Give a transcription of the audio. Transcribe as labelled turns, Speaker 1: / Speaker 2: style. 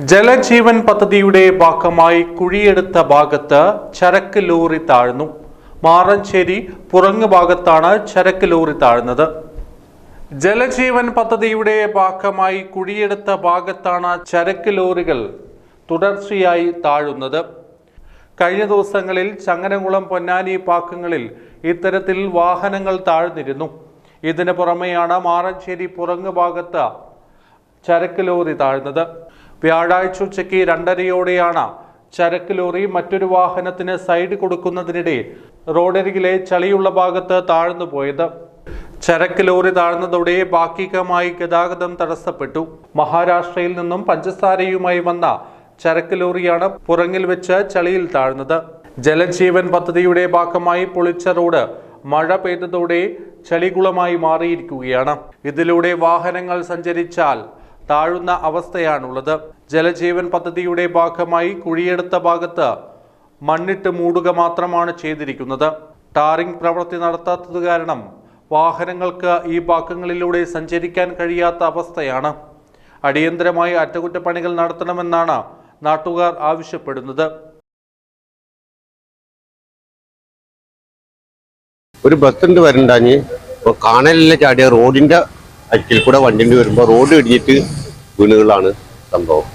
Speaker 1: ജലജീവൻ പദ്ധതിയുടെ ഭാഗമായി കുഴിയെടുത്ത ഭാഗത്ത് ചരക്ക് ലോറി താഴ്ന്നു. മാറഞ്ചേരി പുറങ്ങ് ഭാഗത്താണ് ചരക്ക് ലോറി താഴ്ന്നത്. ജലജീവൻ പദ്ധതിയുടെ ഭാഗമായി കുഴിയെടുത്ത ഭാഗത്താണ് ചരക്ക് ലോറികൾ തുടർച്ചയായി താഴുന്നത്. കഴിഞ്ഞ ദിവസങ്ങളിൽ ചങ്ങനകുളം പൊന്നാനി പാക്കങ്ങളിൽ ഇത്തരത്തിൽ വാഹനങ്ങൾ താഴ്ന്നിരുന്നു. ഇതിന് പുറമെയാണ് മാറഞ്ചേരി പുറങ്ങ് ഭാഗത്ത് ചരക്ക് ലോറി താഴ്ന്നത്. വ്യാഴാഴ്ച ഉച്ചയ്ക്ക് രണ്ടരയോടെയാണ് ചരക്ക് ലോറി മറ്റൊരു വാഹനത്തിന് സൈഡ് കൊടുക്കുന്നതിനിടെ റോഡരികിലെ ചളിയുള്ള ഭാഗത്ത് താഴ്ന്നു പോയത്. ചരക്ക് ലോറി താഴ്ന്നതോടെ ഭാഗികമായി ഗതാഗതം തടസ്സപ്പെട്ടു. മഹാരാഷ്ട്രയിൽ നിന്നും പഞ്ചസാരയുമായി വന്ന ചരക്ക് ലോറിയാണ് പുറങ്ങിൽ വെച്ച് ചളിയിൽ താഴ്ന്നത്. ജലജീവൻ പദ്ധതിയുടെ ഭാഗമായി പൊളിച്ച റോഡ് മഴ പെയ്തതോടെ ചളികുളമായി മാറിയിരിക്കുകയാണ്. ഇതിലൂടെ വാഹനങ്ങൾ സഞ്ചരിച്ചാൽ താഴുന്ന അവസ്ഥയാണുള്ളത്. ജലജീവൻ പദ്ധതിയുടെ ഭാഗമായി കുഴിയെടുത്ത ഭാഗത്ത് മണ്ണിട്ട് മൂടുക മാത്രമാണ് ചെയ്തിരിക്കുന്നത്. ടാറിംഗ് പ്രവൃത്തി നടത്താത്തത് കാരണം വാഹനങ്ങൾക്ക് ഈ ഭാഗങ്ങളിലൂടെ സഞ്ചരിക്കാൻ കഴിയാത്ത അവസ്ഥയാണ്. അടിയന്തരമായി അറ്റകുറ്റപ്പണികൾ നടത്തണമെന്നാണ് നാട്ടുകാർ ആവശ്യപ്പെടുന്നത്.
Speaker 2: ഒരു ബസ് ഉണ്ട് വരണ്ടാഞ്ഞ്. ഇപ്പൊ കാണലില്ല ചാടിയ റോഡിന്റെ അറ്റിൽ കൂടെ വണ്ടി വരുമ്പോ റോഡ് ഇടിഞ്ഞിട്ട് വീണുകളാണ് സംഭവം.